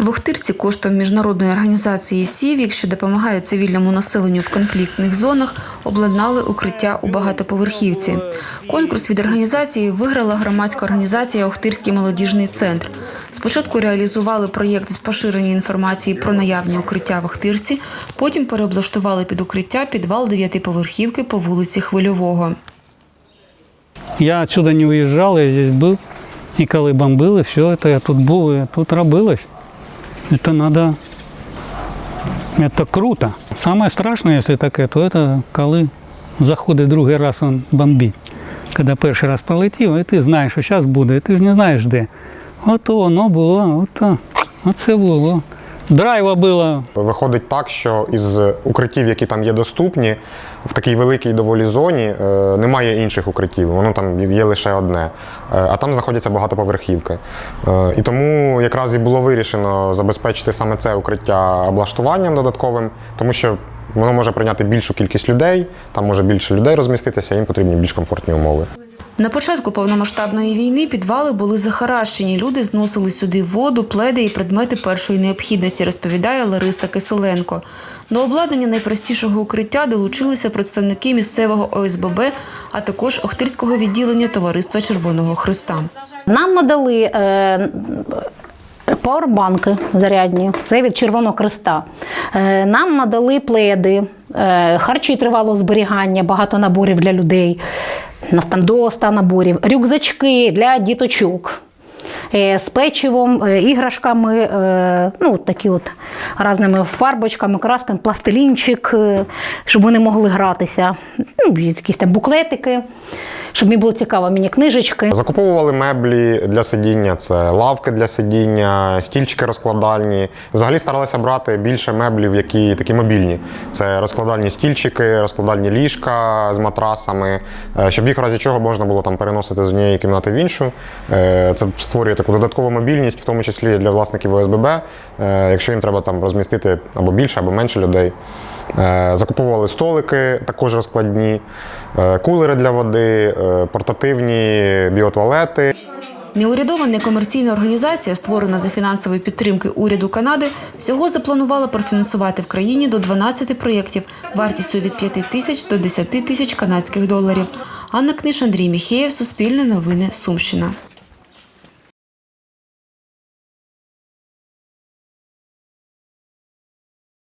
В Охтирці коштом міжнародної організації «Сівік», що допомагає цивільному населенню в конфліктних зонах, обладнали укриття у багатоповерхівці. Конкурс від організації виграла громадська організація «Охтирський молодіжний центр». Спочатку реалізували проєкт з поширення інформації про наявні укриття в Охтирці, потім переоблаштували під укриття підвал дев'ятиповерхівки по вулиці Хвильового. Я отсюда не уезжал, я здесь был. И коли бомбили, все это я тут був, и тут робилось. Это надо... Это круто. Самое страшное, если таке, то это коли заходить другий раз он бомбить. Коли перший раз полетів, і ти знаєш, що зараз буде, і ти ж не знаєш де. От воно було, от, оце було. Драйва було, Виходить так, що із укриттів, які там є доступні, в такій великій доволі зоні е, немає інших укриттів. Воно там є лише одне. Е, А там знаходяться багатоповерхівки. Е, І тому якраз і було вирішено забезпечити саме це укриття облаштуванням додатковим, тому що воно може прийняти більшу кількість людей, там може більше людей розміститися, їм потрібні більш комфортні умови. На початку повномасштабної війни підвали були захаращені. Люди зносили сюди воду, пледи і предмети першої необхідності, розповідає Лариса Киселенко. До обладнання найпростішого укриття долучилися представники місцевого ОСББ, а також Охтирського відділення Товариства Червоного Христа. Нам надали е, пауербанки зарядні, це від Червоного Креста. Е, нам надали пледи, харчі тривалого зберігання, багато наборів для людей, нас там до 100 наборів, рюкзачки для діточок. Е, З печивом, е, іграшками, е, ну такі от різними фарбочками, красками, пластилінчик, щоб вони могли гратися. Ну, якісь там буклетики, щоб мені було цікаво, мені книжечки. Закуповували меблі для сидіння, це лавки для сидіння, стільчики розкладальні. Взагалі старалися брати більше меблів, які такі мобільні. Це розкладальні стільчики, розкладальні ліжка з матрасами, щоб їх в разі чого можна було там переносити з однієї кімнати в іншу. Це створює таку додаткову мобільність, в тому числі для власників ОСББ, е, якщо їм треба там розмістити або більше, або менше людей. Е, Закуповували столики, також розкладні, е, кулери для води, портативні біотуалети. Неурядова некомерційна організація, створена за фінансової підтримки уряду Канади, всього запланувала профінансувати в країні до 12 проєктів вартістю від 5 тисяч до 10 тисяч канадських доларів. Анна Книж, Андрій Міхеєв, Суспільне новини, Сумщина.